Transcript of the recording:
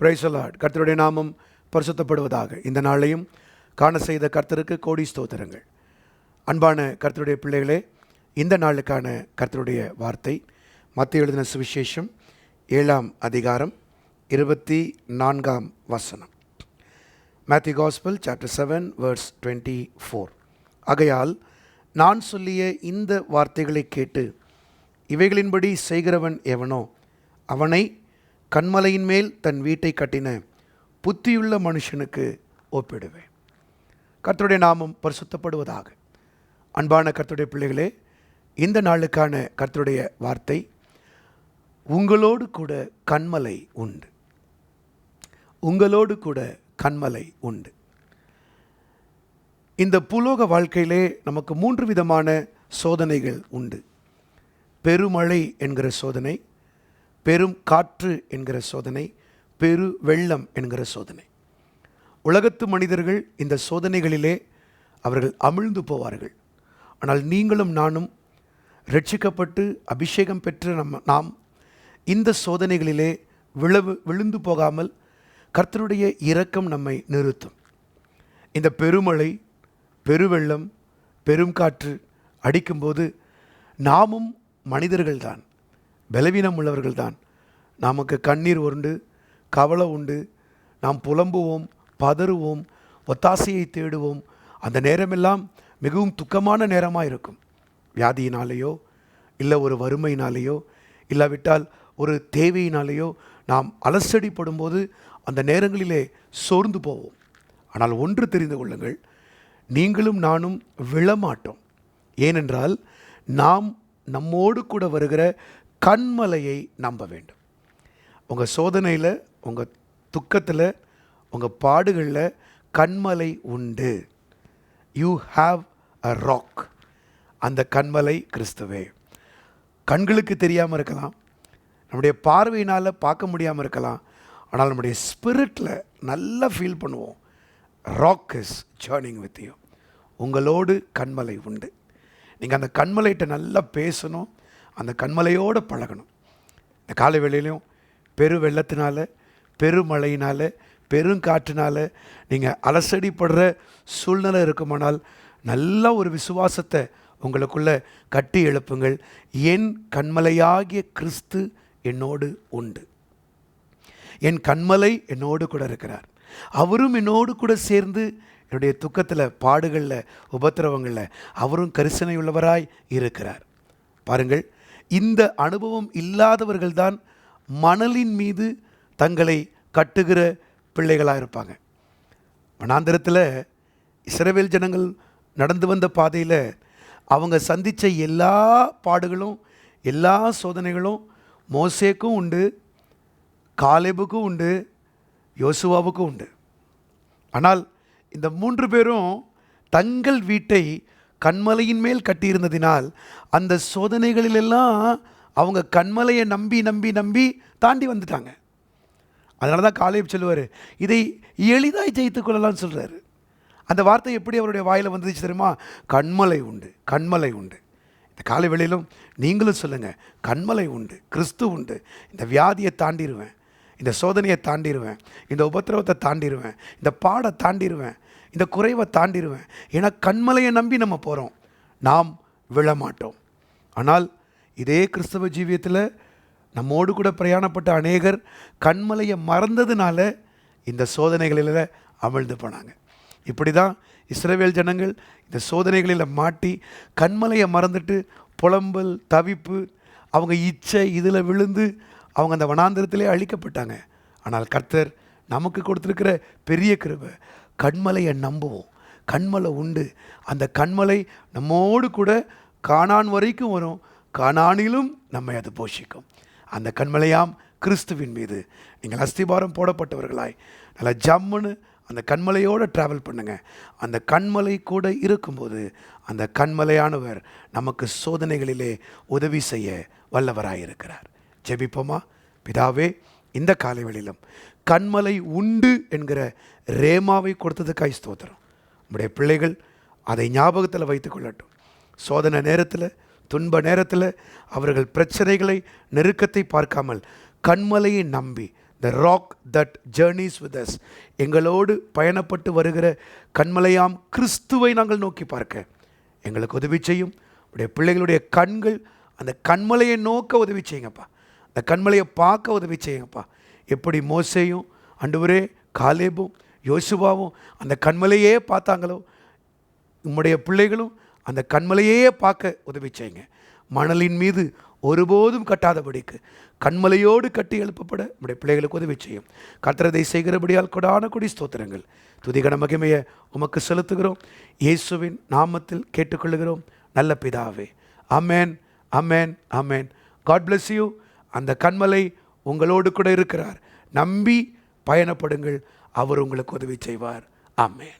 பிரைசலாட் கர்த்தருடைய நாமம் பரிசுத்தப்படுவதாக. இந்த நாளையும் காண செய்த கர்த்தருக்கு கோடி ஸ்தோத்திரங்கள். அன்பான கர்த்தருடைய பிள்ளைகளே இந்த நாளுக்கான கர்த்தருடைய வார்த்தை மத்திய எழுதின சுவிசேஷம் ஏழாம் அதிகாரம் இருபத்தி நான்காம் வசனம். Matthew gospel chapter seven verse twenty four ஆகையால் நான் சொல்லிய இந்த வார்த்தைகளை கேட்டு இவைகளின்படி செய்கிறவன் எவனோ அவனை கண்மலையின் மேல் தன் வீட்டை கட்டின புத்தியுள்ள மனுஷனுக்கு ஒப்பிடுவேன். கர்த்தருடைய நாமம் பரிசுத்தப்படுவதாக. அன்பான கர்த்தருடைய பிள்ளைகளே இந்த நாளுக்கான கர்த்தருடைய வார்த்தை உங்களோடு கூட கண்மலை உண்டு. உங்களோடு கூட கண்மலை உண்டு. இந்த புலோக வாழ்க்கையிலே நமக்கு மூன்று விதமான சோதனைகள் உண்டு. பெருமழை என்கிற சோதனை பெரும் காற்று என்கிற சோதனை பெரு வெள்ளம் என்கிற சோதனை. உலகத்து மனிதர்கள் இந்த சோதனைகளிலே அவர்கள் அமிழ்ந்து போவார்கள். ஆனால் நீங்களும் நானும் ரட்சிக்கப்பட்டு அபிஷேகம் பெற்ற நம்ம நாம் இந்த சோதனைகளிலே விழவு விழுந்து போகாமல் கர்த்தருடைய இரக்கம் நம்மை நிறுத்தும். இந்த பெருமழை பெருவெள்ளம் பெரும் காற்று அடிக்கும்போது நாமும் மனிதர்கள்தான். பலவீனம் உள்ளவர்கள்தான். நமக்கு கண்ணீர் உண்டு கவலை உண்டு. நாம் புலம்புவோம் பதறுவோம் ஒத்தாசையை தேடுவோம். அந்த நேரமெல்லாம் மிகவும் துக்கமான நேரமாக இருக்கும். வியாதியினாலேயோ இல்லை ஒரு வறுமையினாலேயோ இல்லாவிட்டால் ஒரு தேவையினாலேயோ நாம் அலசடிப்படும்போது அந்த நேரங்களிலே சோர்ந்து போவோம். ஆனால் ஒன்று தெரிந்து கொள்ளுங்கள் நீங்களும் நானும் விழமாட்டோம். ஏனென்றால் நாம் நம்மோடு கூட வருகிற கண்மலையை நம்ப வேண்டும். உங்கள் சோதனையில் உங்கள் துக்கத்தில் உங்கள் பாடுகளில் கண்மலை உண்டு. யூ ஹாவ் அ ராக் அந்த கண்மலை கிறிஸ்துவே. கண்களுக்கு தெரியாமல் இருக்கலாம். நம்முடைய பார்வையினால் பார்க்க முடியாமல் இருக்கலாம். ஆனால் நம்முடைய ஸ்பிரிட்டில் நல்லா ஃபீல் பண்ணுவோம். Rock is journeying with you உங்களோடு கண்மலை உண்டு. நீங்கள் அந்த கண்மலைகிட்ட நல்லா பேசணும். அந்த கண்மலையோடு பழகணும். இந்த காலை வேளையிலையும் பெரு வெள்ளத்தினால பெருமழையினால் பெருங்காற்றினால நீங்கள் அலசடிப்படுற சூழ்நிலை இருக்குமானால் நல்ல ஒரு விசுவாசத்தை உங்களுக்குள்ள கட்டி எழுப்புங்கள். என் கண்மலையாகிய கிறிஸ்து என்னோடு உண்டு. என் கண்மலை என்னோடு கூட இருக்கிறார். அவரும் என்னோடு கூட சேர்ந்து என்னுடைய துக்கத்தில் பாடுகளில் உபத்திரவங்களில் அவரும் கரிசனை உள்ளவராய் இருக்கிறார். பாருங்கள் இந்த அனுபவம் இல்லாதவர்கள்தான் மணலின் மீது தங்களை கட்டுகிற பிள்ளைகளாக இருப்பாங்க வனாந்திரத்தில் இஸ்ரவேல் ஜனங்கள் நடந்து வந்த பாதையில் அவங்க சந்தித்த எல்லா பாடுகளும் எல்லா சோதனைகளும் மோசேக்கும் உண்டு காலேபுக்கும் உண்டு யோசுவாவுக்கும் உண்டு. ஆனால் இந்த மூன்று பேரும் தங்கள் வீட்டை கண்மலையின் மேல் கட்டியிருந்ததினால் அந்த சோதனைகளிலெல்லாம் அவங்க கண்மலையை நம்பி நம்பி நம்பி தாண்டி வந்துட்டாங்க. அதனால தான் காலேப் சொல்லுவார் இதை எளிதாய் ஜெயித்து கொள்ளலாம்னு சொல்கிறாரு அந்த வார்த்தை எப்படி அவருடைய வாயில் வந்துச்சு தெரியுமா? கண்மலை உண்டு கண்மலை உண்டு. இந்த காலை வேளையிலும் நீங்களும் சொல்லுங்கள் கண்மலை உண்டு கிறிஸ்து உண்டு. இந்த வியாதியை தாண்டிடுவேன் இந்த சோதனையை தாண்டிடுவேன் இந்த உபத்திரவத்தை தாண்டிடுவேன் இந்த பாடை தாண்டிடுவேன் இந்த குறைவை தாண்டிடுவேன் ஏன்னா கண்மலையை நம்பி நம்ம போகிறோம் நாம் விழமாட்டோம். ஆனால் இதே கிறிஸ்தவ ஜீவியத்தில் நம்மோடு கூட பிரயாணப்பட்ட அநேகர் கண்மலையை மறந்ததுனால இந்த சோதனைகளில் அமிழ்ந்து போனாங்க. இப்படி தான் இஸ்ரவேல் ஜனங்கள் இந்த சோதனைகளில் மாட்டி கண்மலையை மறந்துட்டு புலம்பல் தவிப்பு அவங்க இச்சை இதில் விழுந்து அவங்க அந்த வனாந்திரத்திலே அழிக்கப்பட்டாங்க. ஆனால் கர்த்தர் நமக்கு கொடுத்துருக்கிற பெரிய கிருபை கண்மலையை நம்புவோம். கண்மலை உண்டு. அந்த கண்மலை நம்மோடு கூட காணான் வரைக்கும் வரும். காணானிலும் நம்மை அது போஷிக்கும். அந்த கண்மலையாம் கிறிஸ்துவின் மீது. நீங்கள் அஸ்திபாரம் போடப்பட்டவர்களாய். நல்லா ஜம்முன்னு அந்த கண்மலையோடு ட்ராவல் பண்ணுங்க. அந்த கண்மலை கூட இருக்கும்போது அந்த கண்மலையானவர் நமக்கு சோதனைகளிலே உதவி செய்ய வல்லவராயிருக்கிறார். ஜெபிப்போமா? பிதாவே இந்த காலைவெளியிலும். கண்மலை உண்டு என்கிற ரேமாவை கொடுத்ததுக்காய் ஸ்தோத்திரம். நம்முடைய பிள்ளைகள் அதை ஞாபகத்தில் வைத்துக்கொள்ளட்டும் சோதனை நேரத்தில் துன்ப நேரத்தில் அவர்கள் பிரச்சனைகளை நெருக்கத்தை பார்க்காமல் கண்மலையை நம்பி the rock that journeys with us எங்களோடு பயணப்பட்டு வருகிற கண்மலையாம் கிறிஸ்துவை நாங்கள் நோக்கி பார்க்க. எங்களுக்கு உதவி செய்யும். உடைய பிள்ளைகளுடைய கண்கள் அந்த கண்மலையை நோக்க உதவி செய்யுங்கப்பா. அந்த கண்மலையை பார்க்க உதவி செய்யுங்கப்பா. எப்படி மோசையும் அண்டுவரே காலேபும் யோசுவாவும் அந்த கண்மலையே பார்த்தாங்களோ உம்முடைய பிள்ளைகளும் அந்த கண்மலையே பார்க்க உதவி செய்யுங்க. மணலின் மீது ஒருபோதும் கட்டாதபடிக்கு கண்மலையோடு கட்டி எழுப்பப்பட உம்முடைய பிள்ளைகளுக்கு உதவி செய்யும். கத்திரதை செய்கிறபடியால் கொடான கொடி ஸ்தோத்திரங்கள். துதிகன மகிமையை உமக்கு செலுத்துகிறோம். இயேசுவின் நாமத்தில் கேட்டுக்கொள்கிறோம் நல்ல பிதாவே. Amen amen amen God bless you அந்த கண்மலை உங்களோடு கூட இருக்கிறார். நம்பி பயணப்படுங்கள். அவர் உங்களுக்கு உதவி செய்வார். ஆமேன்.